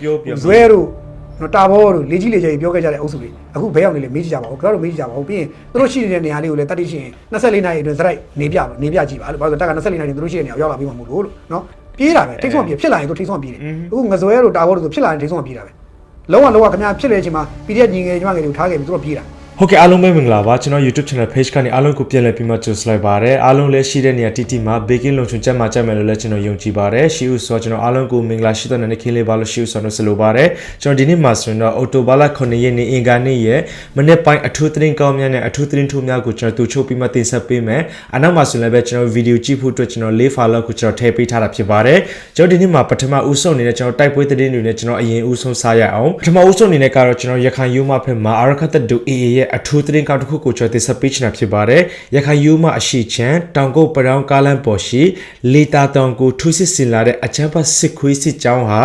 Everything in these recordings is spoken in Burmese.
ပြောပြဇွဲတို့နော်တာဘောတို့လေးကြီးလေးကြီးပြောခဲ့ကြတဲ့အုပ်စုတွေအခုဘဲရောက်နေလေမေးကြည့်ကြပါဦးကျွန်တော်တို့မေးကြည့်ကြပါဦးပြီးရင်သူတို့ရှိနေတဲ့နေရာလေးကိုလည်းတတ်သိရှင်24နာရီအတွင်းစရိုက်နေပြနေပြကြည့်ပါလို့ဘာလို့တက်က24နာရီသူတို့ရှိတဲ့နေရာရောက်လာပြီးမှမဟုတ်လို့လို့နော်ပြေးတာပဲထိတ်ဆုံးပြေးဖြစ်လာရင်သူထိတ်ဆုံးပြေးတယ်အခုငဇွဲတို့တာဘောတို့ဆိုဖြစ်လာရင်ထိတ်ဆုံးပြေးတာပဲလုံးဝလုံးဝခင်ဗျာဖြစ်နေတဲ့အချိန်မှာ PDF ညီငယ်ညီမငယ်တွေကိုထားခဲ့ပြီးသူတို့ပြေးတာ ဟုတ်ကဲ့အားလုံးပဲမင်္ဂလာပါကျွန်တော် YouTube channel page ကနေအားလုံးကိုပြန်လည်ပြီးမှကြိုဆိုလိုက်ပါတယ်အားလုံးလည်းရှိတဲ့နေရာတီတီမှာ baking လုံချုံချက်မှာချက်မယ်လို့လည်းကျွန်တော်ယုံကြည်ပါတယ်ရှိဦးဆိုတော့ကျွန်တော်အားလုံးကိုမင်္ဂလာရှိတဲ့နေ့ခင်းလေးပါလို့ရှိဦးဆိုတော့ဆလိုပါတယ်ကျွန်တော်ဒီနေ့မှာဆိုရင်တော့အော်တိုဘာလ9ရက်နေ့အင်္ဂါနေ့ရဲ့မနေ့ပိုင်းအထူးသတင်းကောင်းများနဲ့အထူးသတင်းထူးများကိုကျွန်တော်တူချုပ်ပြီးမှတင်ဆက်ပေးမယ်အနောက်မှာဆိုရင်လည်းပဲကျွန်တော်ဗီဒီယိုကြည့်ဖို့အတွက်ကျွန်တော်လေးဖာလောက်ကိုကျွန်တော်ထည့်ပေးထားတာဖြစ်ပါတယ်ကျွန်တော်ဒီနေ့မှာပထမဦးဆုံးအနေနဲ့ကျွန်တော်တိုက်ပွဲသတင်းတွေနဲ့ကျွန်တော်အရင်ဦးဆုံးစားရအောင်ပထမဦးဆုံးအနေနဲ့ကတော့ကျွန်တော်ရခိုင်ယူမဖက်မှာအာရခတ်တဒူ AA ရဲ့အထူးသတင်းကောင်းတစ်ခုကိုကျွန်တော်တင်ဆက်ပေးချင်တာဖြစ်ပါတယ်ရခိုင်ယူမအရှိချမ်းတောင်ကုတ်ပရောင်းကားလမ်းပေါ်ရှိလေတာတောင်ကိုထူးစစ်စင်လာတဲ့အချမ်းဖတ်စစ်ခွေးစစ်ကြောင်းဟာ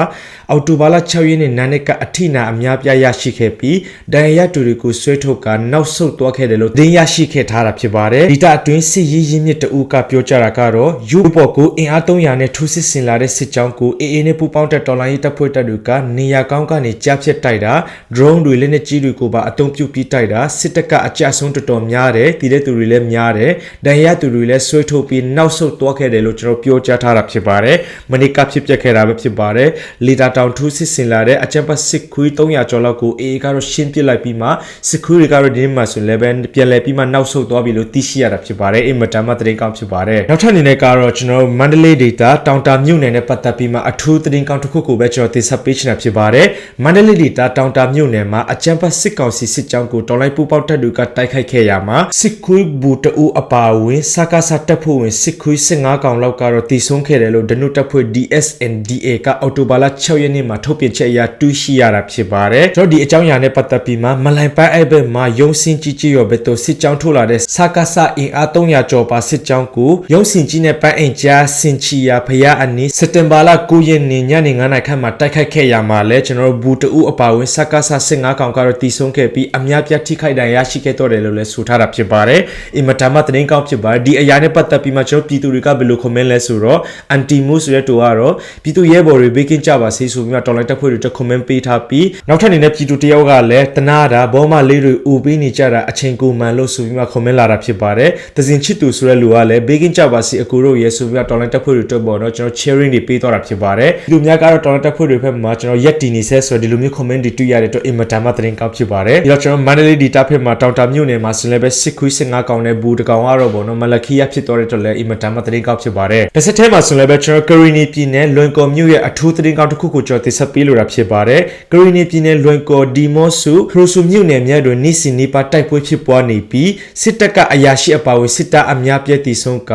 အော်တိုဘာလ6ရက်နေ့နာနေကအထိနာအများပြားရရှိခဲ့ပြီးဒဏ်ရာရတူတွေကိုဆွဲထုတ်ကနောက်ဆုတ်သွားခဲ့တယ်လို့သတင်းရရှိခဲ့ထားတာဖြစ်ပါတယ်ဒီတအတွင်းစစ်ရေးရင်းမြစ်တအူးကပြောကြတာကတော့ယူပေါ်ကိုအင်အား300နဲ့ထူးစစ်စင်လာတဲ့စစ်ကြောင်းကိုအေးအေးနဲ့ပူပေါင်းတဲ့တော်လိုင်းရေးတပ်ဖွဲ့တပ်တွေကနေရာကောင်းကနေကြားဖြတ်တိုက်တာ drone တွေလက်နဲ့ကြီးတွေကိုပါအသုံးပြုပြီးတိုက်တာစစ်တပ်ကအကြဆုံးတော်တော်များတယ်တည်တဲ့သူတွေလည်းများတယ်ဒဏ်ရာရသူတွေလည်းဆွဲထုတ်ပြီးနောက်ဆုတ်သွားခဲ့တယ်လို့ကျွန်တော်ပြောကြားထားတာဖြစ်ပါတယ်မနေ့ကဖြစ်ပျက်ခဲ့တာပဲဖြစ်ပါတယ်လီတာတောင်ထူးစစ်စင်လာတဲ့အကြံပတ်စစ်ခွေး300ကျော်လောက်ကိုအေးကတော့ရှင်းပစ်လိုက်ပြီးမှစစ်ခွေးတွေကတော့ဒီနေ့မှဆိုရင်လည်းပဲပြန်လည်ပြီးမှနောက်ဆုတ်သွားပြီလို့သိရှိရတာဖြစ်ပါတယ်အိမ်မတမ်းမှသတင်းကောင်းဖြစ်ပါတယ်နောက်ထပ်အနေနဲ့ကတော့ကျွန်တော်မန္တလေးဒေတာတောင်တာမြို့နယ်နဲ့ပတ်သက်ပြီးမှအထူးသတင်းကောင်းတစ်ခုကိုပဲကျွန်တော်တင်ဆက်ပေးချင်တာဖြစ်ပါတယ်မန္တလေးဒေတာတောင်တာမြို့နယ်မှာအကြံပတ်စစ်ကောင်စီစစ်ကြောင်းကိုတော်လိုက်ပူပေါက်တပ်တွေကတိုက်ခိုက်ခဲ့ရမှာစစ်ခွေးဘူတအူအပါအဝင်စကားစတပ်ဖွဲ့ဝင်စစ်ခွေး15ကောင်လောက်ကတော့တည်ဆုံးခဲ့တယ်လို့ဒနုတပ်ဖွဲ့ DSNDA ကအော်တိုဘာလ6ရက်နေ့မှာထုတ်ပြန်ချက်အရတူးရှိရတာဖြစ်ပါတယ်ကျွန်တော်ဒီအကြောင်းအရာနဲ့ပတ်သက်ပြီးမှမလိုင်ပန်းအဲ့ဘက်မှာရုံစင်ကြီးကြီးရောဘက်တော့စစ်ကြောင်းထုတ်လာတဲ့စကားစအင်အား300ကျော်ပါစစ်ကြောင်းကိုရုံစင်ကြီးနဲ့ပန်းအိမ်ကြားစင်ချီယာဖျားအနီးစက်တင်ဘာလ9ရက်နေ့ညနေ9နာရီခန့်မှာတိုက်ခိုက်ခဲ့ရမှာလဲကျွန်တော်တို့ဘူတူအပါဝင်စကားစ15ကောင်ကတော့တီးဆုံးခဲ့ပြီးအများပြားထိခိုက်ဒဏ်ရာရရှိခဲ့တော့တယ်လို့လည်းဆိုထားတာဖြစ်ပါတယ်အင်မတန်မှသတင်းကောင်းဖြစ်ပါတယ်ဒီအရာနဲ့ပတ်သက်ပြီးမှကျွန်တော်ပြည်သူတွေကဘယ်လို comment လဲဆိုတော့ anti mo ဆိုတဲ့တူကတော့ပြည်သူရဲဘော်တွေဘေးကင်းကြပါစေဆိုပြီးမှတော်လိုက်တက်ဖွဲ့တွေတက် comment ပေးထားပြီးနောက်ထပ်အနေနဲ့ပြည်သူတယောက်ကလည်းတနာတာဘောမလေးတွေဦးပေးနေကြတာအချိန်ကိုမှန်လို့ဆိုပြီးမှ comment လာတာဖြစ်ပါတယ်သဇင်ချစ်သူဆိုတဲ့လူကလည်းဘေးကင်းကြပါစေအကူတို့ရဲဆိုပြီးမှတော်လိုက်တက်ဖွဲ့တွေတက်ပေါ်တော့ကျွန်တော် sharing တွေပေးသွားတာဖြစ်ပါတယ်လူများကတော့တော်လိုက်တက်ဖွဲ့တွေဖက်မှာကျွန်တော်ရက်တီနေဆဲဆိုတော့ဒီလိုမျိုး comment တွေတွေ့ရတဲ့အတွက်အင်မတန်မှသတင်းကောင်းဖြစ်ပါတယ်ပြီးတော့ကျွန်တော်မန္တလေးဒီတာဖက်မှာတောင်တာမြို့နယ်မှာဆင်လည်းပဲစစ်ခွေး15ကောင်နဲ့ဘူးတကောင်ကတော့ပေါ့နော်မလခီယာဖြစ်သွားတဲ့အတွက်လည်းအင်မတန်မှသတင်းကောင်းဖြစ်ပါတယ်တစ်ဆက်တည်းမှာဆင်လည်းပဲကျွန်တော်ကရီနီပြည်နယ်လွန်ကော်မြို့ရဲ့အထူးသတင်းကောင်းတစ်ခုကိုကျွန်တော်တင်ဆက်ပေးလိုတာဖြစ်ပါတယ်ကရီနီပြည်နယ်လွန်ကော်ဒီမော့စုခရိုဆူမြို့နယ်မြတ်တွင်နေ့စဉ်နေ့ပါတိုက်ပွဲဖြစ်ပွားနေပြီးစစ်တပ်ကအရာရှိအပါအဝင်စစ်တပ်အများပြည့်တည်ဆုံးက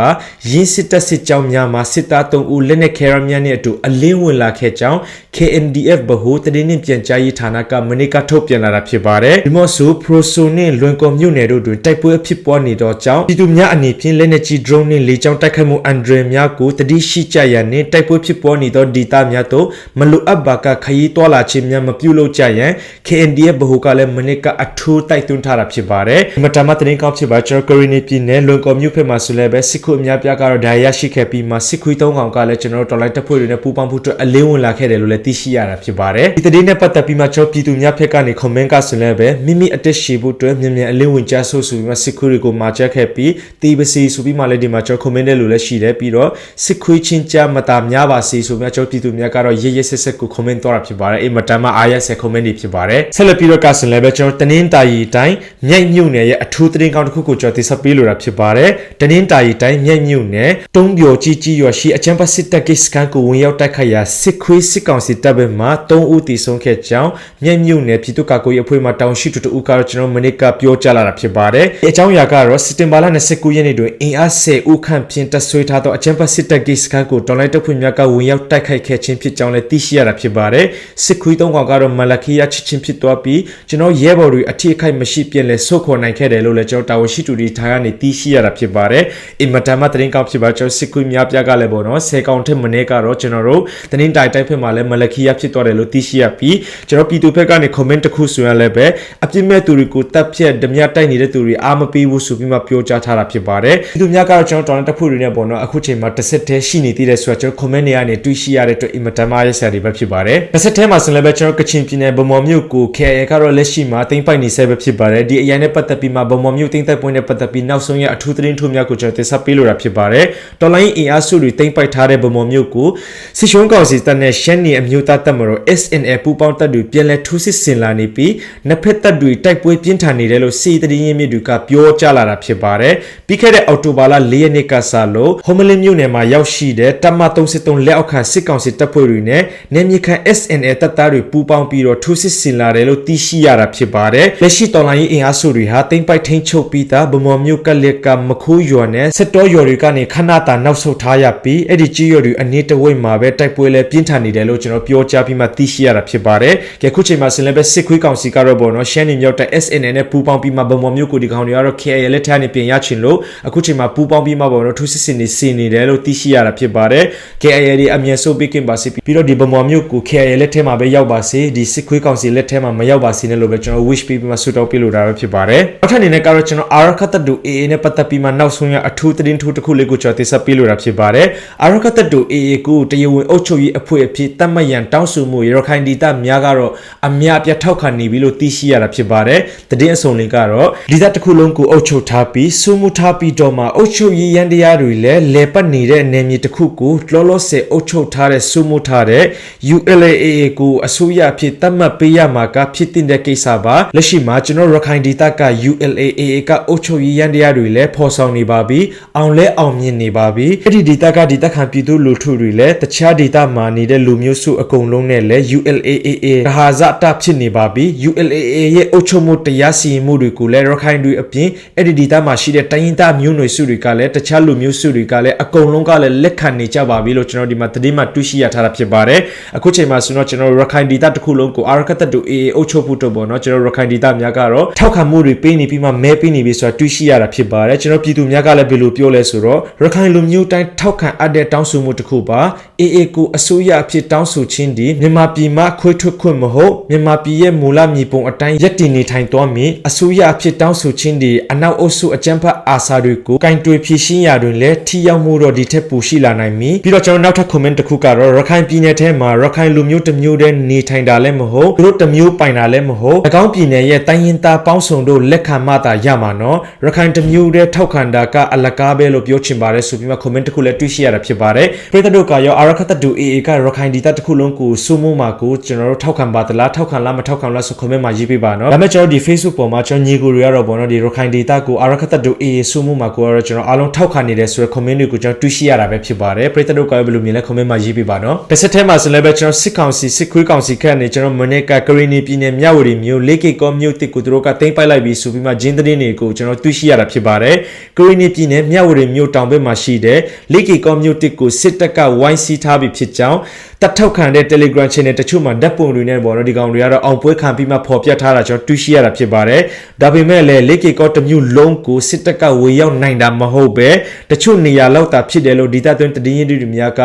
ရင်းစစ်တပ်စစ်ကြောင်းများမှာစစ်သား3ဦးလက်နက်ခဲရများနဲ့အတူအလင်းဝင်လာခဲ့ကြောင်း KNDF ဗဟိုတရင်နှင့်ပြန်ကြားရေးဌာနကမနေ့ကထုတ်ပြန်လာတာဖြစ်ပါတယ်ဒီမော့စုပရိုဆိုနှင့်လွန်ကော်မြို့နယ်တို့တွင်တိုက်ပွဲဖြစ်ပွားနေသောကြောင့်ပြည်သူများအနေဖြင့်လက်နက်ကြီး drone နှင့်လေကြောင်းတိုက်ခိုက်မှုအန်ဒရယ်များကိုတတိရှိကြရန်နှင့်တိုက်ပွဲဖြစ်ပွားနေသောဒေသများသို့မလိုအပ်ပါကခရီးတွာလာခြင်းများမပြုလုပ်ကြရန် KNDF ဗဟိုကလည်းမနေ့ကအထူးတိုက်တွန်းထားတာဖြစ်ပါတယ်ဒီမတမသတင်းကောင်းဖြစ်ပါကျွန်တော်ကရီနီပြည်နယ်လွန်ကော်မြို့ဖက်မှာဆိုလည်းပဲစစ်ခုအများပြားကတော့ဒါရရှိခဲ့ပြီးမှစစ်ခွေးသုံးကောင်ကလည်းကျွန်တော်တို့တော်လိုက်တပ်ဖွဲ့တွေနဲ့ပူးပေါင်းဖို့အတွက်အလင်းဝင်လာခဲ့တယ်လို့လည်းသိရှိရတာဖြစ်ပါတယ်ဒီသတင်းနဲ့ပတ်သက်ပြီးမှကျွန်တော်ပြည်သူများဖက်ကနေ comment ကဆိုလည်းပဲမိမိအတက်ရှိဖို့အတွက်မြန်မြန်အလင်းဝင်ကြဆိုဆိုပြီးမှစစ်ခွေးတွေကိုမာချက်ခဲ့ပြီးတီးပစီဆိုပြီးမှလည်းဒီမှာကျွန်တော် comment တဲ့လူလည်းရှိတယ်ပြီးတော့စစ်ခွေးချင်းကြမတာများပါစေဆိုပြီးမှကျွန်တော်ပြည်သူများကတော့ရေးရေးဆက်ဆက်ကို comment တော့တာဖြစ်ပါတယ်အိမ်မတမ်းမှာအားရဆက် comment တွေဖြစ်ပါတယ်ဆက်လက်ပြီးတော့ကဆိုလည်းပဲကျွန်တော်တနင်္တာရီတိုင်းမြိုက်မြုပ်နယ်ရဲ့အထူးသတင်းကောင်းတစ်ခုကိုကျွန်တော်တင်ဆက်ပေးလိုတာဖြစ်ပါတယ်တနင်္တာရီတိုင်းမြိုက်မြုပ်နယ်တုံးပြိုကြီးကြီးရွာရှိအချမ်းပတ်စစ်တပ်ကိစ္စကန်ကိုဝင်ရောက်တိုက်ခိုက်ရာစစ်ခွေးစစ်ကောင်စီတပ်ဘက်မှ3ဦးတည်ဆုံးခဲ့ကြောင်းမြိုက်မြုပ်နယ်ပြည်သူ့ကာကွယ်ရေးအဖွဲ့မှတောင်ရှိတူတူဦးကတော့ကျွန်တော်မနစ်ကပြောကြားလာတာဖြစ်ပါတယ်ဒီအကြောင်းအရာကတော့စက်တင်ဘာလ29ရက်နေ့တွင်အင်အား10ဦးခန့်ဖြင့်တပ်ဆွဲထားသောအချမ်းပတ်စစ်တပ်ကိစ္စကန်ကိုတော်လိုင်းတပ်ဖွဲ့များကဝင်ရောက်တိုက်ခိုက်ခဲ့ခြင်းဖြစ်ကြောင်းလည်းသိရှိရတာဖြစ်ပါတယ်စစ်ခွေးသုံးကောင်ကတော့မလခီယာချစ်ချင်းဖြစ်သွားပြီးကျွန်တော်ရဲဘော်တွေအထီးအခိုက်မရှိပြန်လဲဆုတ်ခေါ်နိုင်ခဲ့တယ်လို့လည်းကျွန်တော်တာဝန်ရှိသူတွေထားကနေသိရှိရတာဖြစ်ပါတယ်အင်မတန်မှသတင်းကောင်းဖြစ်ပါကျွန်တော်စစ်ခွေးများပြားကလည်းပေါ့နော်10ကောင်ထက်မနည်းကတော့ကျွန်တော်တို့သတင်းတိုင်တိုက်ဖက်မှာလည်းမလခီယာဖြစ်သွားတယ်လို့သိရှိရပြီးကျွန်တော်ပြည်သူဘက်ကနေ comment တစ်ခုဆိုရင်လည်းပဲအပြစ်မဲ့သူတွေကိုကိုတပ်ဖြတ်ဓမြတိုက်နေတဲ့သူတွေအာမပေးဘူးဆိုပြီးမှပြောကြားထားတာဖြစ်ပါတယ်ဒီသူများကတော့ကျွန်တော်တော်တဲ့တပ်ဖွဲ့တွေနဲ့ပေါ့နော်အခုချိန်မှာတစ်ဆက်တည်းရှိနေသေးတယ်ဆိုတော့ကျွန်တော် comment တွေကနေတွေးရှိရတဲ့အတွက်အင်မတန်မှရဆရာတွေပဲဖြစ်ပါတယ်တစ်ဆက်တည်းမှာဆိုလည်းပဲကျွန်တော်ကချင်ပြည်နယ်ဗမော်မြို့ကို KIA ကတော့လက်ရှိမှာတင်ပိုက်နေဆဲပဲဖြစ်ပါတယ်ဒီအရင်နဲ့ပတ်သက်ပြီးမှဗမော်မြို့တင်တိုက်ပွဲနဲ့ပတ်သက်ပြီးနောက်ဆုံးရအထူးသတင်းထုတ်များကိုကျွန်တော်တင်ဆက်ပေးလိုတာဖြစ်ပါတယ်တော်လိုင်းအင်အားစုတွေတင်ပိုက်ထားတဲ့ဗမော်မြို့ကိုစစ်ရှုံးကောင်စီတပ်နဲ့ရှမ်းနီအမျိုးသားတပ်မတော် SNL ပူးပေါင်းတပ်တွေပြန်လည်ထိုးစစ်ဆင်လာနေပြီးနှစ်ဖက်တပ်တွေတိုက်ပွဲပြင်းထန်နေတယ်လို့စီတရင်ရင်းမြစ်တွေကပြောကြားလာတာဖြစ်ပါတယ်ပြီးခဲ့တဲ့အောက်တိုဘာလ၄ရက်နေ့ကစလို့ဟိုမလင်းမြို့နယ်မှာရောက်ရှိတဲ့တပ်မ33လက်အောက်ခံစစ်ကောင်စီတပ်ဖွဲ့တွေနဲ့နေမြေခံ SNL တပ်သားတွေပူးပေါင်းပြီးတော့ထိုးစစ်ဆင်လာတယ်လို့သိရှိရတာဖြစ်ပါတယ်လက်ရှိတော်လိုင်းရေးအင်အားစုတွေဟာတိမ့်ပိုက်ထိန်ချုပ်ပြီးသားဗမော်မြို့ကလက်ကမခိုးရွာနဲ့စစ်တော်ရွာတွေကနေခဏတာနောက်ဆုတ်ထားရပြီးအဲ့ဒီကြီးရွာတွေအနည်းတဝိတ်မှာပဲတိုက်ပွဲလဲပြင်းထန်နေတယ်လို့ကျွန်တော်ပြောကြားပြီးမှသိရှိရတာဖြစ်ပါတယ်။ကြခုချိန်မှာဆင်လည်းပဲစစ်ခွေးကောင်စီကတော့ပေါ့နော်ရှမ်းနေမြောက်တဲ့ SNN နဲ့ပူးပေါင်းပြီးမှဗမော်မြို့ကိုဒီကောင်တွေကတော့ KIA လက်ထက်ကနေပြင်ရချင်လို့အခုချိန်မှာပူးပေါင်းပြီးမှပေါ့နော်ထူးစစ်စင်နေစီနေတယ်လို့သိရှိရတာဖြစ်ပါတယ်။ KIA ဒီအမြင်ဆိုးပေးကင်ပါစီပြီးတော့ဒီဗမော်မြို့ကို KIA လက်ထက်မှာပဲရောက်ပါစေဒီစစ်ခွေးကောင်စီလက်ထက်မှာမရောက်ပါစေနဲ့လို့ပဲကျွန်တော် wish ပေးပြီးမှဆုတောင်းပေးလိုတာပဲဖြစ်ပါတယ်။နောက်ထပ်အနေနဲ့ကတော့ကျွန်တော်အာရခတ်တတူ AA နဲ့ပတ်သက်ပြီးမှနောက်ဆုံးရအထူးသတင်းထူးတစ်ခုလေးကိုကျွန်တော်တင်ဆက်ပေးလိုတာဖြစ်ပါတယ်။အာရခတ်တတူ AA ကိုတရားဝင်အုပ်ချုပ်ရေးအဖွဲ့အဖြစ်တတ်မှတ်ရန်တောင်းဆိုမှုရခိုင်ဒေသများကတော့အများပြထောက်ခံနေပြီလို့သိရှိရတာဖြစ်ပါတယ်။တည်င်းအစုံလင်ကတော့ဒေသတစ်ခုလုံးကိုအုပ်ချုပ်ထားပြီးစုမှုထားပြီးတော့မှအုပ်ချုပ်ရေးရန်တရားတွေလည်းလဲပတ်နေတဲ့နယ်မြေတစ်ခုကိုလောလောဆယ်အုပ်ချုပ်ထားတဲ့စုမှုထားတဲ့ ULAA ကိုအစိုးရအဖြစ်တတ်မှတ်ပေးရမှာကဖြစ်တင်တဲ့ကိစ္စပါလက်ရှိမှာကျွန်တော်ရခိုင်ဒေသက ULAA ကအုပ်ချုပ်ရေးရန်တရားတွေလည်းဖော်ဆောင်နေပါပြီအောင်လဲအောင်မြင်နေပါပြီအဲ့ဒီဒေသကဒေသခံပြည်သူလူထုတွေလည်းတခြားဒေသမှာနေတဲ့လူမျိုးစုအကုန်လုံးနဲ့လည်း ULAA ကဟာဇတာဖြစ်နေပါပြီ ULAA ရဲ့အုပ်ချုပ်မှုတရားစီရင်မှုတွေကိုလည်းရခိုင်တွေအပြင်အဲ့ဒီဒေသမှာရှိတဲ့တိုင်းရင်းသားမျိုးနွယ်စုတွေကလည်းတခြားလူမျိုးစုတွေကလည်းအကုန်လုံးကလည်းလက်ခံနေကြပါပြီလို့ကျွန်တော်ဒီမှာသတင်းမှတွေ့ရှိရထားတာဖြစ်ပါတယ်အခုချိန်မှာဆိုတော့ကျွန်တော်ရခိုင်ဒေသတစ်ခုလုံးကိုအာရကတ်တူ AA အုပ်ချုပ်ဖို့တော့ပေါ့နော်ကျွန်တော်ရခိုင်ဒေသများကတော့ထောက်ခံမှုတွေပေးနေပြီးမှမဲပေးနေပြီဆိုတာတွေ့ရှိရတာဖြစ်ပါတယ်ကျွန်တော်ပြည်သူများကလည်းဘယ်လိုပြောလဲဆိုတော့ရခိုင်လူမျိုးတိုင်းထောက်ခံအပ်တဲ့တောင်းဆိုမှုတစ်ခုပါ AA ကိုအစိုးရအဖြစ်တောင်းဆိုခြင်းဒီမြန်မာပြည်မှာခွေးထွက်ခွင့်မဟုတ်မြန်မာပြည်ရဲ့မူလမြေပုံအတိုင်းရက်တည်နေထိုင်သွားမည်အစိုးရအဖြစ်တောင်းဆိုခြင်းဒီအနောက်အုပ်စုအကြမ်းဖက်အာစာတွေကိုကင်တွယ်ဖြည့်ရှင်းရာတွင်လည်းထိရောက်မှုတော့ဒီထက်ပိုရှိလာနိုင်မည်ပြီးတော့ကျွန်တော်နောက်ထပ် comment တစ်ခုကတော့ရခိုင်ပြည်နယ်ထဲမှာရခိုင်လူမျိုးတစ်မျိုးတည်းနေထိုင်တာလည်းမဟုတ်သူတို့တစ်မျိုးပိုင်တာလည်းမဟုတ်အကောင်းပြည်နယ်ရဲ့တိုင်းရင်းသားပေါင်းစုံတို့လက်ခံမှသာရမှာနော်ရခိုင်တစ်မျိုးတည်းထောက်ခံတာကအလကားပဲလို့ပြောချင်ပါတယ်ဆိုပြီးမှ comment တစ်ခုလည်းတွေ့ရှိရတာဖြစ်ပါတယ်ပြည်သူတို့ကရောအာရခတ်တူ AA ကရခိုင်ဒေသတစ်ခုလုံးကိုစုမိုးမှာကိုကျွန်တော်တို့ထောက်ခံပါသလားထောက်ခံလားမထောက်ခံလားဆို comment မှာရေးပေးပါနော်ဒါပေမဲ့ကျွန်တော်ဒီ Facebook ပေါ်မှာကျွန်တော်ညီကိုတွေကတော့ဗောနော်ဒီရခိုင်ဒေသကိုအာရခတ်တူ AA စုမိုးမှာကိုကတော့ကျွန်တော်အားလုံးထောက်ခံနေတယ်ဆိုရယ် comment တွေကိုကျွန်တော်တွေ့ရှိရတာပဲဖြစ်ပါတယ်ပြည်သူတို့ကရောဘယ်လိုမြင်လဲ comment မှာရေးပေးပါနော်တစ်ဆက်တည်းမှာဆိုလည်းပဲကျွန်တော်စစ်ကောင်စီစစ်ခွေးကောင်စီခက်နေကျွန်တော်မနေ့ကကရီနီပြည်နယ်မြဝတီမြို့လေးကေကောမြို့တစ်ကိုသူတို့ကတင်ပိုက်လိုက်ပြီးဆိုပြီးမှဂျင်းသတင်းတွေကိုကျွန်တော်တွေ့ရှိရတာဖြစ်ပါတယ်ကရီနီပြည်နယ်မြဝတီမြို့တောင်ဘက်မှာရှိတဲ့လေးကေကောမြို့တစ်ကိုစစ်တပ်ကဝိုင်းစီးထားပြီးဖြစ်ကြောင်းတပ်ထောက်ခံတဲ့ Telegram channel တချို့မှာဓာတ်ပုံတွေနဲ့ပေါ့နော်ဒီကောင်တွေကတော့အောင်ပွဲခံပြီးမှဖော်ပြထားတာကျွန်တော်တွေ့ရှိရတာဖြစ်ပါတယ်ဒါပေမဲ့လည်းလေးကေကောတစ်မြို့လုံးကိုစစ်တပ်ကဝေရောက်နိုင်တာမဟုတ်ပဲတချို့နေရာလောက်သာဖြစ်တယ်လို့ဒေသတွင်းတည်င်းရင်းတွေများက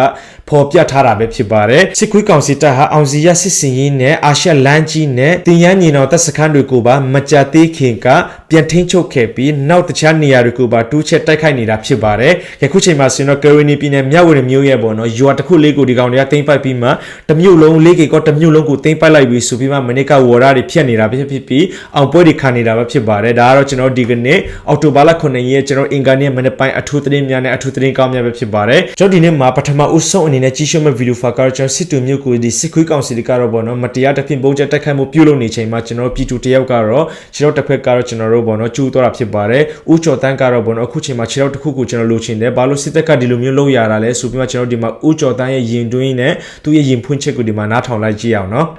ဖော်ပြထားတာပဲဖြစ်ပါတယ်စစ်ခွေးကောင်စီတပ်ဟာအောင်စီရစစ်စင်ရေးနဲ့အာရှလမ်းကြီးနဲ့တင်ရန်ညီနောင်တပ်စခန်းတွေကိုပါမကြသေးခင်ကပြန်ထိန်းချုပ်ခဲ့ပြီးနောက်တခြားနေရာတွေကိုပါတူးချက်တိုက်ခိုက်နေတာဖြစ်ပါတယ်ယခုချိန်မှာဆိုရင်တော့ကရီနီပြည်နယ်မြဝတီမြို့ရဲ့ပေါ့နော်ရွာတစ်ခုလေးကိုဒီကောင်တွေကတင်ပိုက်ပြီးမှတစ်မြို့လုံးလေးကေကောတစ်မြို့လုံးကိုတင်ပိုက်လိုက်ပြီးဆိုပြီးမှမနေ့ကဝေါ်ရတွေဖြတ်နေတာဖြစ်ဖြစ်ပြီးအောင်ပွဲတွေခံနေတာပဲဖြစ်ပါတယ်ဒါကတော့ကျွန်တော်ဒီကနေ့အောက်တိုဘာလ9ရက်ကျွန်တော်အင်ကာနေ့မနေ့ပိုင်းအထူးသတင်းများနဲ့အထူးသတင်းကောင်းများပဲဖြစ်ပါတယ်ကျွန်တော်ဒီနေ့မှာပထမဦးဆုံးအနေနဲ့ကြီးရှုမဲ့ဗီဒီယိုဖိုင်ကတော့ကျွန်တော်စစ်တူမြို့ကိုဒီစစ်ခွေးကောင်စီတွေကတော့ပေါ့နော်မတရားတစ်ဖြစ်ပုံချက်တိုက်ခိုက်မှုပြုလုပ်နေချိန်မှာကျွန်တော်ပြည်သူတယောက်ကတော့ခြေတော့တစ်ဖက်ကတော့ကျွန်တော်တို့ပေါ့နော်ကျူးသွားတာဖြစ်ပါတယ်ဦးကျော်တန်းကတော့ပေါ့နော်အခုချိန်မှာခြေတော့တစ်ခုကိုကျွန်တော်လိုချင်တယ်ဘာလို့စစ်တပ်ကဒီလိုမျိုးလုပ်ရတာလဲဆိုပြီးမှကျွန်တော်ဒီမှာဦးကျော်တန်းရဲ့ရင်တွင်းနဲ့သူ့ရဲ့ရင်ဖွင့်ချက်ကိုဒီမှာနားထောင်လိုက်ကြည့်အောင်နော်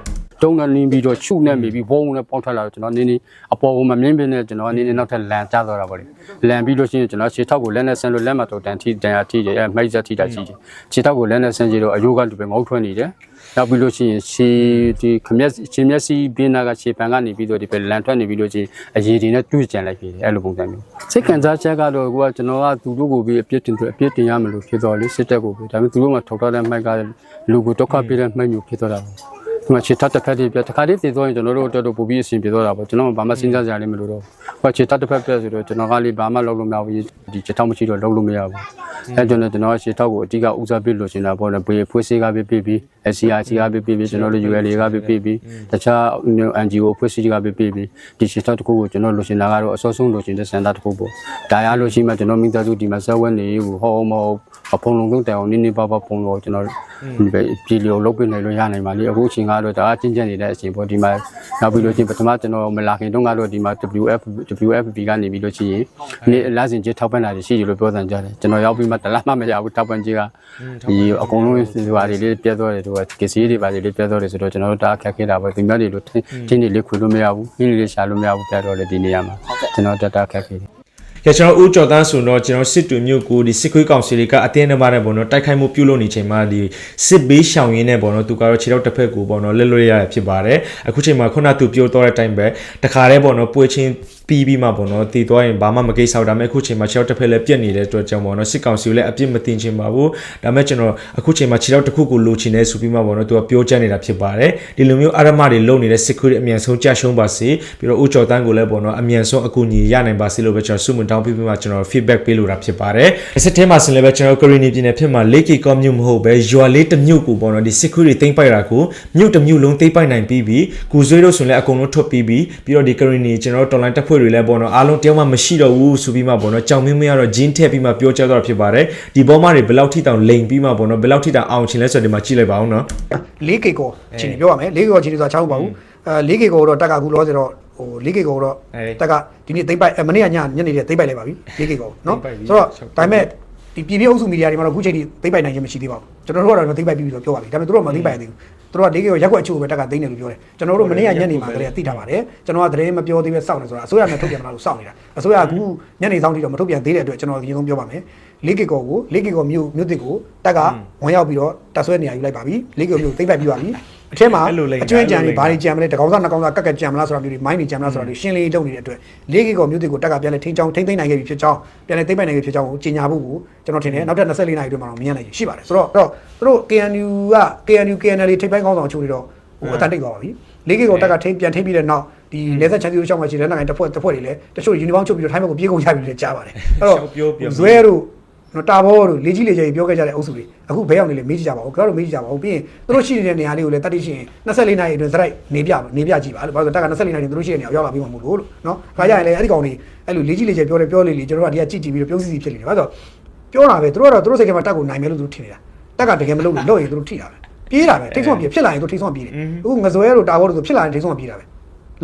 တုံးနဲ့လင်းပြီးတော့ချုပ်နဲ့မိပြီးဘုံနဲ့ပေါက်ထွက်လာတော့ကျွန်တော်နင်းနေအပေါ်ကမမြင်ပြင်းနဲ့ကျွန်တော်နင်းနေနောက်ထပ်လန်ကျသွားတာပေါ့လေလန်ပြီးလို့ရှိရင်ကျွန်တော်ခြေထောက်ကိုလက်နဲ့ဆန်းလို့လက်မတော်တန်ထိတန်ရထိတယ်အဲမိတ်ဆက်ထိတာကြီးတယ်ခြေထောက်ကိုလက်နဲ့ဆန်းကြည့်တော့အယိုးကလူပဲငုတ်ထွက်နေတယ်နောက်ပြီးလို့ရှိရင်ခြေဒီခမျက်ခြေမျက်စိဘင်းနာကခြေပံကနေပြီးတော့ဒီပဲလန်ထွက်နေပြီးလို့ရှိရင်အရည်တွေနဲ့တွေ့ကြံလိုက်ပြီအဲ့လိုပုံစံမျိုးစိတ်ကန်စားချက်ကတော့ကိုကကျွန်တော်ကသူတို့ကိုပြီးအပြစ်တင်အပြစ်တင်ရမလို့ဖြစ်တော့လေစစ်တပ်ကိုပြီးဒါပေမဲ့သူတို့မှထောက်ထားတဲ့မိုက်ကလူကိုဒုက္ခပေးတဲ့မိုက်မျိုးဖြစ်တော့တာပေါ့ ဒီမှာခြေထပ်တစ်ဖက်တည်းပြတခါတည်းတည်သွားရင်ကျွန်တော်တို့တော်တော်ပူပြီးအဆင်ပြေသွားတာပေါ့ကျွန်တော်ဘာမှစဉ်းစားကြရလိမ့်မလို့တော့ဟိုခြေထပ်တစ်ဖက်ပြဆိုတော့ကျွန်တော်ကလေးဘာမှလုပ်လို့မရဘူးဒီခြေထောက်မရှိတော့လုပ်လို့မရဘူးအဲကျွန်တော်ကျွန်တော်ခြေထောက်ကိုအဓိကဦးစားပေးလို့ရှင်တာပေါ့လေပွေဖွေးစေးကပေးပြီး SCRC ကပေးပြီးကျွန်တော်တို့ UL ကပေးပြီးတခြား NGO ဖွဲ့စည်းကပေးပြီးဒီခြေထောက်တစ်ခုကိုကျွန်တော်လို့ရှင်တာကတော့အစောဆုံးလို့ရှင်တဲ့စံတာတစ်ခုပေါ့ဒါရလို့ရှိမှကျွန်တော်မိသားစုဒီမှာဆက်ဝဲနေဘူးဟောမဟုတ် အဖုံလုံးလုံးတိုင်အောင်နည်းနည်းပါးပါးပုံတော့ကျွန်တော်ပြည်လျော်လုပ်ပေးနိုင်လို့ရနိုင်ပါလေအခုအချိန်ကတော့ဒါအချင်းချင်းနေတဲ့အချိန်ပေါ့ဒီမှာနောက်ပြီးလို့ချင်းပထမကျွန်တော်မလာခင်တုန်းကတော့ဒီမှာ WF WFP ကနေပြီးလို့ရှိရင်နေ့လာစဉ်ချင်းထောက်ပံ့တာရှိတယ်လို့ပြောတယ်ကြတယ်ကျွန်တော်ရောက်ပြီးမှတလားမှမရဘူးထောက်ပံ့ကြီးကဒီအကုန်လုံးဟိုဟာတွေလေးပြတ်သွားတယ်သူကကစီတွေပါတွေလေးပြတ်သွားတယ်ဆိုတော့ကျွန်တော်တို့ဒါအခက်ခဲတာပေါ့ဒီမျိုးတွေလို့ချင်းတွေလေးခွေလို့မရဘူးင်းလေးရှာလို့မရဘူးပြတ်တော့လေဒီနေရာမှာကျွန်တော်တက်တာအခက်ခဲတယ် ကဲကျွန်တော်ဦးကျော်တန်းဆိုတော့ကျွန်တော်စစ်တူမျိုးကိုဒီစစ်ခွေးကောင်စီတွေကအတင်းအဓမ္မနဲ့ပေါ့နော်တိုက်ခိုက်မှုပြုလုပ်နေချိန်မှာဒီစစ်ဘေးရှောင်ရင်းနဲ့ပေါ့နော်သူကတော့ခြေထောက်တစ်ဖက်ကိုပေါ့နော်လက်လွတ်ရရဖြစ်ပါတယ်အခုချိန်မှာခုနကသူပြောတော့တဲ့အတိုင်းပဲတခါတည်းပေါ့နော်ပွေချင်းပြီးပြီးမှပေါ့နော်တည်သွားရင်ဘာမှမကိစ္စဘူးဒါပေမဲ့အခုချိန်မှာခြေထောက်တစ်ဖက်လည်းပြက်နေတဲ့အတွက်ကြောင့်ပေါ့နော်စစ်ကောင်စီကိုလည်းအပြစ်မတင်ချင်ပါဘူးဒါပေမဲ့ကျွန်တော်အခုချိန်မှာခြေထောက်တစ်ခုကိုလိုချင်နေဆိုပြီးမှပေါ့နော်သူကပြောချက်နေတာဖြစ်ပါတယ်ဒီလိုမျိုးအရမတွေလုံနေတဲ့စစ်ခွေးတွေအမြန်ဆုံးကြာရှုံးပါစေပြီးတော့ဦးကျော်တန်းကိုလည်းပေါ့နော်အမြန်ဆုံးအကူအညီရနိုင်ပါစေလို့ပဲကျွန်တော်ဆုမွန်တောင်းပြီးပြီးမှကျွန်တော် feedback ပေးလိုတာဖြစ်ပါတယ်။စစ်ထဲမှာဆင်လည်းပဲကျွန်တော်ကရီနီပြည်နယ်ဖြစ်မှာ Lake Com မြို့မဟုတ်ပဲရွာလေးတစ်မြို့ကိုပေါ့နော်ဒီ security သိမ်းပိုက်တာကိုမြို့တစ်မြို့လုံးသိမ်းပိုက်နိုင်ပြီးပြီးကူဆွေးတို့ဆိုရင်လည်းအကုန်လုံးထွက်ပြီးပြီးပြီးတော့ဒီကရီနီကျွန်တော်တို့ online တပ်ဖွဲ့တွေလည်းပေါ့နော်အားလုံးတယောက်မှမရှိတော့ဘူးဆိုပြီးမှပေါ့နော်ကြောင်မင်းမင်းကတော့ဂျင်းထည့်ပြီးမှပြောကြားတော့ဖြစ်ပါတယ်။ဒီဘောမတွေဘယ်လောက်ထိတောင်လိန်ပြီးမှပေါ့နော်ဘယ်လောက်ထိတောင်အောင်ချင်လဲဆိုတော့ဒီမှာကြည့်လိုက်ပါဦးနော်၄ကေကောချင်းပြောရမယ်၄ကေကောချင်းဆိုတာချောင်းပါဘူးအဲ၄ကေကောတော့တက်ကအခုလောဆိုတော့ဟို၄ကေကောတော့တက်ကဒီနေ့သိမ့်ပိုက်မနေ့ကညညနေတည်းသိမ့်ပိုက်လိုက်ပါပြီ၄ကေကောနော်ဆိုတော့ဒါပေမဲ့ ဒီပြည်ပြည်အုပ်စုမီဒီယာတွေမှာတော့အခုချိန်ထိသိမ့်ပိုက်နိုင်ခြင်းမရှိသေးပါဘူးကျွန်တော်တို့ကတော့သိမ့်ပိုက်ပြီးပြီလို့ပြောပါပြီဒါပေမဲ့သူတို့ကမသိမ့်ပိုက်သေးဘူးသူတို့က၄ကေကောရက်ွက်အချို့ပဲတက်ကသိမ့်တယ်လို့ပြောတယ်ကျွန်တော်တို့မနေ့ကညနေမှာတည်းကသိထားပါတယ်ကျွန်တော်ကသတင်းမပြောသေးပဲစောင့်နေဆိုတာအစိုးရနဲ့ထုတ်ပြန်မလားလို့စောင့်နေတာအစိုးရကအခုညနေဆောင်ထိတော့မထုတ်ပြန်သေးတဲ့အတွက်ကျွန်တော်အရင်ဆုံးပြောပါမယ်လေးကီကောကိုလေးကီကောမြို့မြို့တစ်ကိုတက်ကဝင်ရောက်ပြီးတော့တက်ဆွဲနေရယူလိုက်ပါပြီလေးကီကောမြို့သိမ့်ပိုက်ပြီးပါပြီ အထက်မှာအကျွမ်းကြံတွေဘာတွေကြံမလဲတကောင်စားနှစ်ကောင်စားကက်ကက်ကြံမလားဆိုတာမျိုးတွေမိုင်းတွေကြံမလားဆိုတာတွေရှင်းလင်းလုပ်နေတဲ့အတွက်လေးကီကောမြို့တစ်ကိုတက်ကပြန်လဲထိန်းချောင်းထိန်းသိမ်းနိုင်ခဲ့ပြီဖြစ်ကြောင်းပြန်လဲသိမ့်ပိုက်နိုင်ခဲ့ဖြစ်ကြောင်းကိုကြီးညာဖို့ကိုကျွန်တော်ထင်တယ်နောက်ထပ်24နာရီအတွင်းမှာတော့မြင်ရနိုင်ရှိပါတယ်ဆိုတော့အဲ့တော့သူတို့ KNU က KNU KNL ထိပ်ပိုင်းကောင်းဆောင်အချို့တွေတော့ဟိုအတန်တိတ်သွားပါပြီလေးကီကောတက်ကထိန်းပြန်ထိန်းပြီးတဲ့နောက်ဒီလက်သက်ချန်စီတို့ရှောင်းမှာရှိတဲ့နိုင်ငံတစ်ဖွဲ့တစ်ဖွဲ့တွေလည်းတချို့ယူနီဖောင်းချုပ်ပြီးတော့ထိုင်းဘက်ကိုပြေးကုန်ရပြီလည်းကြားပါတယ်အဲ့တော့ဇွဲတို့ နော်တာဘောတို့လေကြီးလေကြီးပြောခဲ့ကြတဲ့အုပ်စုတွေအခုဘဲအောင်နေလေမေးကြည့်ကြပါဦးကျွန်တော်တို့မေးကြည့်ကြပါဦးပြီးရင်သူတို့ရှိနေတဲ့နေရာလေးကိုလည်းတတ်သိရှင်24နာရီအတွင်းစရိုက်နေပြနေပြကြည့်ပါလို့ဘာလို့တက်က24နာရီသူတို့ရှိတဲ့နေရာရောက်လာပြီးမှမဟုတ်လို့နော်ခါကြရင်လည်းအဲ့ဒီကောင်တွေအဲ့လိုလေကြီးလေကြီးပြောတယ်ပြောလေလေကျွန်တော်တို့ကဒီကကြည့်ကြည့်ပြီးတော့ပြုံးစီစီဖြစ်နေတယ်ဘာလို့ပြောတာပဲသူတို့ကတော့သူတို့စိတ်ထဲမှာတက်ကိုနိုင်မယ်လို့သူထင်နေတာတက်ကတကယ်မလုပ်လို့လို့ရင်သူတို့ထိတာပဲပြေးတာပဲထိတ်ဆုံးပြေးဖြစ်လာရင်သူထိတ်ဆုံးပြေးတယ်အခုငဇွဲတို့တာဘောတို့ဆိုဖြစ်လာရင်ထိတ်ဆုံးပြေးတာပဲ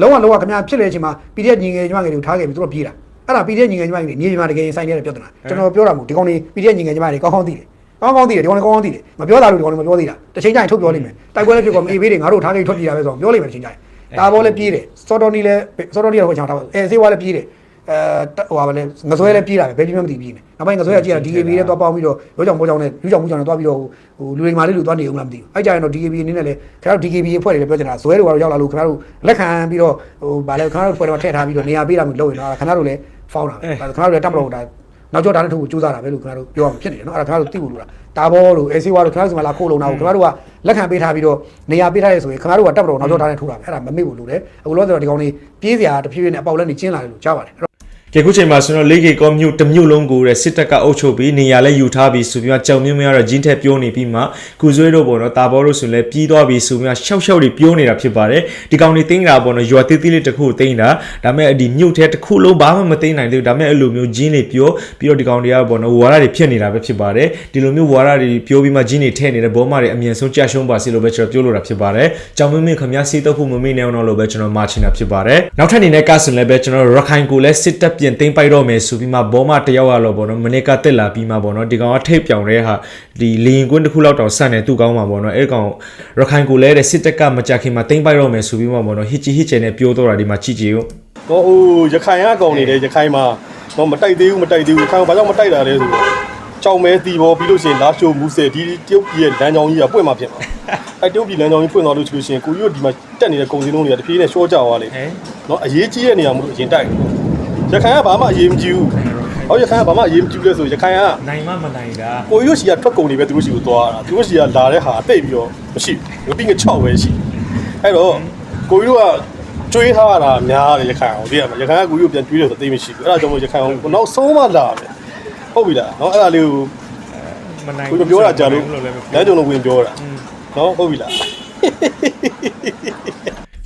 လုံးဝလုံးဝခင်ဗျာဖြစ်တဲ့အချိန်မှာ PDF ညီငယ်ညီမငယ်တွေကိုထားခဲ့ပြီးသူတို့ပြေးတာ အဲ့ဒါ PDF ညီငယ်ညီမငယ်တွေမြေပြင်မှာတကယ်ဆိုင်နေတဲ့ပြဿနာကျွန်တော်ပြောတာမဟုတ်ဒီကောင်တွေ PDF ညီငယ်ညီမတွေကောင်းကောင်းသိတယ်ကောင်းကောင်းသိတယ်ဒီကောင်တွေကောင်းကောင်းသိတယ်မပြောတာလို့ဒီကောင်တွေမပြောသေးတာတစ်ချိန်ကျရင်ထုတ်ပြောလိမ့်မယ်တိုက်ပွဲလည်းဖြစ်ကောအေးဘေးတွေငါတို့ထားခဲ့ထွက်ပြေးတာပဲဆိုတော့ပြောလိမ့်မယ်တစ်ချိန်ကျရင်ဒါဘောလည်းပြေးတယ်စော်တော်နီလည်းစော်တော်နီကတော့ချောင်းထားပါအဲဆေးဝါလည်းပြေးတယ်အဲဟိုပါလေငဇွဲလည်းပြေးတာပဲဘယ်ပြေးမှမသိပြေးနေနောက်ပိုင်းငဇွဲကကြည့်ရ DAB နဲ့သွားပေါင်းပြီးတော့ရိုးကြောင်မိုးကြောင်နဲ့ယူကြောင်မိုးကြောင်နဲ့သွားပြီးတော့ဟိုလူတွေမာလေးလူသွားနေအောင်လားမသိဘူးအဲ့ကြရင်တော့ DAB အနေနဲ့လည်းခင်ဗျားတို့ DAB အဖွဲ့တွေလည်းပြောချင်တာဇွဲတွေကတော့ရောက်လာလို့ခင်ဗျားတို့လက်ခံပြီးတော့ဟိုဗာလဲခင်ဗျားတို့ဖွဲ့တော့ထည့်ထားပြီးတော့နေရာပေးတာမျိုးလုပ်ရင်တော့ခင်ဗျားတို့လည်း ဖောင်းတာပဲခင်ဗျားတို့လည်းတက်မလို့ဒါနောက်ကျော်တာနဲ့ထုတ်ကိုစူးစမ်းတာပဲလို့ခင်ဗျားတို့ပြောရမှာဖြစ်နေတယ်နော်အဲ့ဒါခင်ဗျားတို့သိဖို့လိုတာတာဘောလို့အေစီဝါလို့ခင်ဗျားတို့စီမလာခိုးလုံတာကိုခင်ဗျားတို့ကလက်ခံပေးထားပြီးတော့နေရာပေးထားရဆိုရင်ခင်ဗျားတို့ကတက်မလို့နောက်ကျော်တာနဲ့ထုတ်တာပဲအဲ့ဒါမမေ့ဘူးလို့လေအခုလောဆယ်တော့ဒီကောင်လေးပြေးစရာတဖြည်းဖြည်းနဲ့အပေါက်လက်နေကျင်းလာတယ်လို့ကြားပါတယ် ကဲခုချိန်မှာဆိုတော့လေးကေကောမြို့တစ်မြို့လုံးကိုတဲ့စစ်တပ်ကအုပ်ချုပ်ပြီးနေရာလဲယူထားပြီးဆိုပြီးမှကြောင်မြင်းမရတော့ဂျင်းထက်ပြောနေပြီးမှကုဆွေးတို့ပေါ့နော်တာဘောတို့ဆိုရင်လဲပြီးသွားပြီးဆိုပြီးမှရှောက်ရှောက်တွေပြောနေတာဖြစ်ပါတယ်ဒီကောင်တွေတင်းတာပေါ့နော်ရွာသေးသေးလေးတစ်ခုတင်းတာဒါပေမဲ့ဒီမြို့ထဲတစ်ခုလုံးဘာမှမတင်းနိုင်သေးဘူးဒါပေမဲ့အဲ့လိုမျိုးဂျင်းတွေပြောပြီးတော့ဒီကောင်တွေကပေါ့နော်ဝါရတွေဖြစ်နေတာပဲဖြစ်ပါတယ်ဒီလိုမျိုးဝါရတွေပြောပြီးမှဂျင်းတွေထည့်နေတဲ့ဘောမတွေအမြင်ဆုံးကြာရှုံးပါစေလို့ပဲကျွန်တော်ပြောလိုတာဖြစ်ပါတယ်ကြောင်မင်းမင်းခမစီတော့ဖို့မမေ့နေအောင်လို့ပဲကျွန်တော်မာချင်တာဖြစ်ပါတယ်နောက်ထပ်အနေနဲ့ကဆိုရင်လည်းပဲကျွန်တော်ရခိုင်ကိုလည်းစစ်တပ်ပြင်သိမ်းပိုက်တော့မယ်ဆိုပြီးမှဘောမတယောက်ရတော့ပေါ့နော်မနစ်ကတက်လာပြီးမှပေါ့နော်ဒီကောင်ကထိတ်ပြောင်တဲ့ဟာဒီလီရင်ကွင်းတစ်ခုလောက်တောင်ဆန့်နေသူ့ကောင်းမှာပေါ့နော်အဲ့ကောင်ရခိုင်ကိုလည်းတဲ့စစ်တပ်ကမကြခင်မှာသိမ်းပိုက်တော့မယ်ဆိုပြီးမှပေါ့နော်ဟစ်ချီဟစ်ချေနဲ့ပြောတော့တာဒီမှာကြည့်ကြည့်ဦးတော့ဟိုရခိုင်ကကောင်နေတယ်ရခိုင်မှာတော့မတိုက်သေးဘူးမတိုက်သေးဘူးခိုင်ဘာကြောင့်မတိုက်တာလဲဆိုတော့ကြောင်မဲတီဘောပြီးလို့ရှိရင်လာရှိုးမူဆယ်ဒီတရုတ်ပြည်ရဲ့လမ်းကြောင်းကြီးကပွင့်မှာဖြစ်မှာအဲတရုတ်ပြည်လမ်းကြောင်းကြီးပွင့်သွားလို့ရှိလို့ရှိရင်ကိုကြီးတို့ဒီမှာတက်နေတဲ့ကုန်စည်နှုန်းတွေကတဖြည်းဖြည်းနဲ့ရှော့ကျသွားလိမ့်မယ်နော်အရေးကြီးတဲ့နေရာမှာလို့အရင်တိုက် ရခိုင်ကဘာမှအရေးမကြီးဘူးဟောရခိုင်ကဘာမှအရေးမကြီးဘူးလဲဆိုရခိုင်ကနိုင်မမနိုင်တာကိုကြီးတို့ရှိကထွက်ကုန်တွေပဲသူတို့ရှိကိုသွားတာသူတို့ရှိကလာတဲ့ဟာအတိတ်ပြီးတော့မရှိဘူးပြီးငါ6ပဲရှိအဲ့တော့ကိုကြီးတို့ကကျွေးထားတာများတယ်ရခိုင်အောင်သိရမှာရခိုင်ကကိုကြီးတို့ပြန်ကျွေးတယ်ဆိုသိမရှိဘူးအဲ့ဒါကြောင့်မို့ရခိုင်အောင်နောက်ဆုံးမှလာမယ်ဟုတ်ပြီလားနော်အဲ့ဒါလေးကိုမနိုင်ကိုကြီးပြောတာကြာလို့လည်းလမ်းကြုံလို့ဝင်ပြောတာနော်ဟုတ်ပြီလား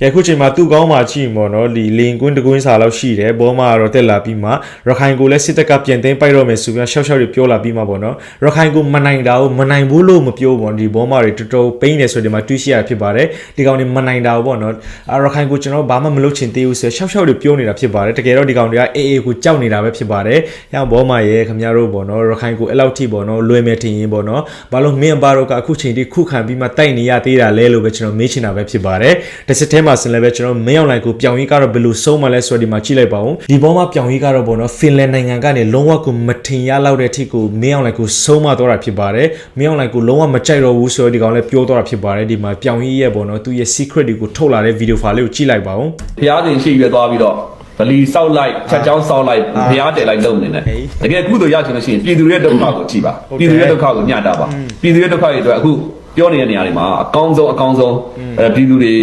ကဲခုချိန်မှာသူ့ကောင်းမှကြည့်မော်နော်ဒီလင်ကွင်းတကွင်းစာလောက်ရှိတယ်ဘောမှာတော့တက်လာပြီးမှရခိုင်ကိုလည်းစစ်တပ်ကပြန်သိမ်းပိုက်တော့မယ်ဆိုပြီးရှောက်ရှောက်တွေပြောလာပြီးမှပေါ့နော်ရခိုင်ကိုမနိုင်တာကိုမနိုင်ဘူးလို့မပြောပေါ့ဒီဘောမှာတွေတော်တော်ပိန်းနေဆိုဒီမှာတွေးရှိရဖြစ်ပါတယ်ဒီကောင်တွေမနိုင်တာပေါ့နော်အာရခိုင်ကိုကျွန်တော်ဘာမှမလုပ်ချင်သေးဘူးဆိုရှောက်ရှောက်တွေပြောနေတာဖြစ်ပါတယ်တကယ်တော့ဒီကောင်တွေကအေးအေးကိုကြောက်နေတာပဲဖြစ်ပါတယ်ရအောင်ဘောမှာရဲ့ခင်ဗျားတို့ပေါ့နော်ရခိုင်ကိုအဲ့လောက်ထိပေါ့နော်လွယ်မယ်ထင်ရင်ပေါ့နော်ဘာလို့မင်းဘာတော့ကအခုချိန်ထိခုခံပြီးမှတိုက်နေရသေးတာလဲလို့ပဲကျွန်တော်မေးချင်တာပဲဖြစ်ပါတယ်တစ်စစ်ထဲမှာဆင်လည်းပဲကျွန်တော်မင်းအောင်လိုင်ကိုပြောင်းရေးကတော့ဘယ်လိုဆုံးမလဲဆိုတော့ဒီမှာကြည့်လိုက်ပါဦးဒီဘောမှာပြောင်းရေးကတော့ပေါ့နော်ဖင်လန်နိုင်ငံကနေလုံးဝကိုမထင်ရလောက်တဲ့အထိကိုမင်းအောင်လိုင်ကိုဆုံးမတော့တာဖြစ်ပါတယ်မင်းအောင်လိုင်ကိုလုံးဝမကြိုက်တော့ဘူးဆိုတော့ဒီကောင်လည်းပြောတော့တာဖြစ်ပါတယ်ဒီမှာပြောင်းရေးရဲ့ပေါ့နော်သူရဲ့ secret တွေကိုထုတ်လာတဲ့ video file လေးကိုကြည့်လိုက်ပါဦးဖျားတင်ရှိရွယ်သွားပြီးတော့ဗလီစောက်လိုက်ချက်ချောင်းစောက်လိုက်ဖျားတယ်လိုက်လုပ်နေတယ်တကယ်ကုသိုလ်ရချင်လို့ရှိရင်ပြည်သူရဲ့ဒုက္ခကိုကြည့်ပါပြည်သူရဲ့ဒုက္ခကိုညှတာပါပြည်သူရဲ့ဒုက္ခတွေအတွက်အခု ပြောနေတဲ့နေရာတွေမှာအကောင်းဆုံးအကောင်းဆုံးအဲပြည်သူတွေ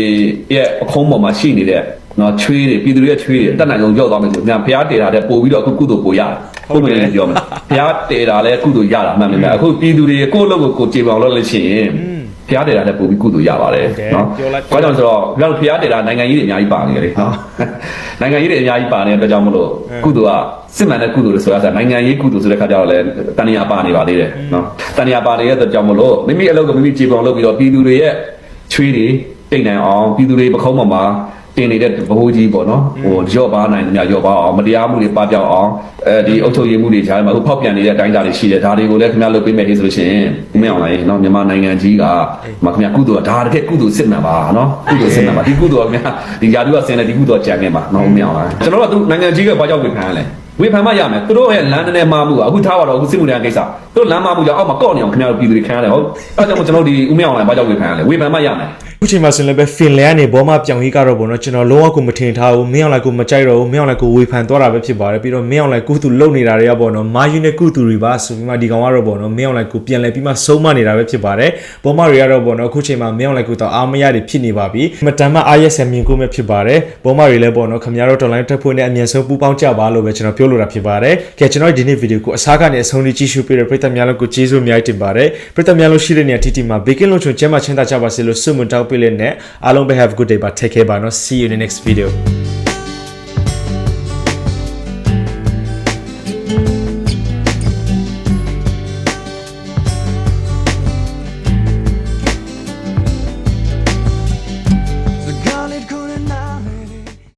ရဲ့အခုံးပေါ်မှာရှိနေတဲ့နော်ချွေးတွေပြည်သူတွေရဲ့ချွေးတွေအတက်နိုင်ဆုံးရောက်သွားမယ်ဆိုရင်ဖျားတယ်တာတဲ့ပို့ပြီးတော့အခုကုသိုလ်ပို့ရတယ်ဟုတ်တယ်ပြောမယ်ဖျားတယ်တာလည်းကုသိုလ်ရတာမှန်တယ်အခုပြည်သူတွေကိုယ့်လုပ်ကိုကိုကြေပေါင်လုပ်လို့ရှိရင် ဖျားတယ်တာလည်းပို့ပြီးကုသိုလ်ရပါတယ်နော်ဘာကြောင့်ဆိုတော့ကျွန်တော်ဖျားတယ်တာနိုင်ငံကြီးတွေအများကြီးပါနေတယ်လေနော်နိုင်ငံကြီးတွေအများကြီးပါနေတဲ့အတွက်ကြောင့်မလို့ကုသိုလ်ကစစ်မှန်တဲ့ကုသိုလ်လို့ဆိုရတာနိုင်ငံရေးကုသိုလ်ဆိုတဲ့ခါကျတော့လည်းတဏှာပါနေပါသေးတယ်နော်တဏှာပါနေတဲ့အတွက်ကြောင့်မလို့မိမိအလုပ်ကမိမိကြေပေါင်လုပ်ပြီးတော့ပြည်သူတွေရဲ့ချွေးတွေတိတ်နိုင်အောင်ပြည်သူတွေပခုံးပေါ်မှာ တင်နေတဲ့ဘိုးကြီးပေါ့နော်ဟိုရော့ပါနိုင်တယ်များရော့ပါအောင်မတရားမှုတွေပပျောက်အောင်အဲဒီအုပ်ချုပ်ရေးမှုတွေကြားမှာအခုဖောက်ပြန်နေတဲ့အတိုင်းအတာတွေရှိတယ်ဒါတွေကိုလည်းခင်ဗျားလုပ်ပေးမယ်ဟေးဆိုလို့ရှိရင်မင်းအောင်လိုက်နော်မြန်မာနိုင်ငံကြီးကမခင်ဗျာကုသိုလ်ဒါတကယ်ကုသိုလ်စစ်မှန်ပါနော်ကုသိုလ်စစ်မှန်ပါဒီကုသိုလ်ကခင်ဗျာဒီယာတုကဆင်းတယ်ဒီကုသိုလ်ကြံနေမှာနော်မင်းအောင်လိုက်ကျွန်တော်တို့ကသူနိုင်ငံကြီးကဘာကြောင့်ဝင်ခံရလဲဝေဖန်မှရမယ်သူတို့ရဲ့လမ်းနဲ့မှားမှုကအခုထားပါတော့အခုစစ်မှုထမ်းကိစ္စသူတို့လမ်းမှားမှုကြောင့်အောက်မှာကော့နေအောင်ခင်ဗျားတို့ပြည်သူတွေခံရတယ်ဟုတ်အဲဒါကြောင့်ကျွန်တော်တို့ဒီဦးမင်းအောင်လိုက်ဘာကြောင့်ဝေဖန်ရလဲဝေဖန်မှရမယ် ခုချိန်မှာဆိုရင်လည်းပဲဖင်လန်ကနေဘောမှာပြောင်းရေးကတော့ပေါ့နော်ကျွန်တော်လုံးဝကိုမထင်ထားဘူးမင်းအောင်လိုက်ကိုမကြိုက်တော့ဘူးမင်းအောင်လိုက်ကိုဝေဖန်သွားတာပဲဖြစ်ပါတယ်ပြီးတော့မင်းအောင်လိုက်ကုသူလုံနေတာတွေကပေါ့နော်မာယူနဲ့ကုသူတွေပါဆိုပြီးမှဒီကောင်ကတော့ပေါ့နော်မင်းအောင်လိုက်ကိုပြန်လဲပြီးမှဆုံးမနေတာပဲဖြစ်ပါတယ်ဘောမှာတွေကတော့ပေါ့နော်ခုချိန်မှာမင်းအောင်လိုက်ကိုတော့အားမရတွေဖြစ်နေပါပြီမတန်မအားရဆယ်မြင်ကိုမဲ့ဖြစ်ပါတယ်ဘောမှာတွေလည်းပေါ့နော်ခင်ဗျားတို့ online တက်ဖို့နဲ့အမြန်ဆုံးပူပေါင်းကြပါလို့ပဲကျွန်တော်ပြောလိုတာဖြစ်ပါတယ်ကဲကျွန်တော်ဒီနေ့ဗီဒီယိုကိုအစားကနေအဆုံးထိကြည့်ရှုပေးတဲ့ပရိသတ်များလုံးကိုကျေးဇူးအများကြီးတင်ပါတယ်ပရိသတ်များလုံးရှိတဲ့နေရာတီတီမှာ Baking လုံးချုံကျမ်းမချင်းတာကြပါစေလို့ဆုမွန်တောင်းပေးလက်နဲ့အားလုံးပဲ have a good day ပါ take care ပါနော် see you in the next video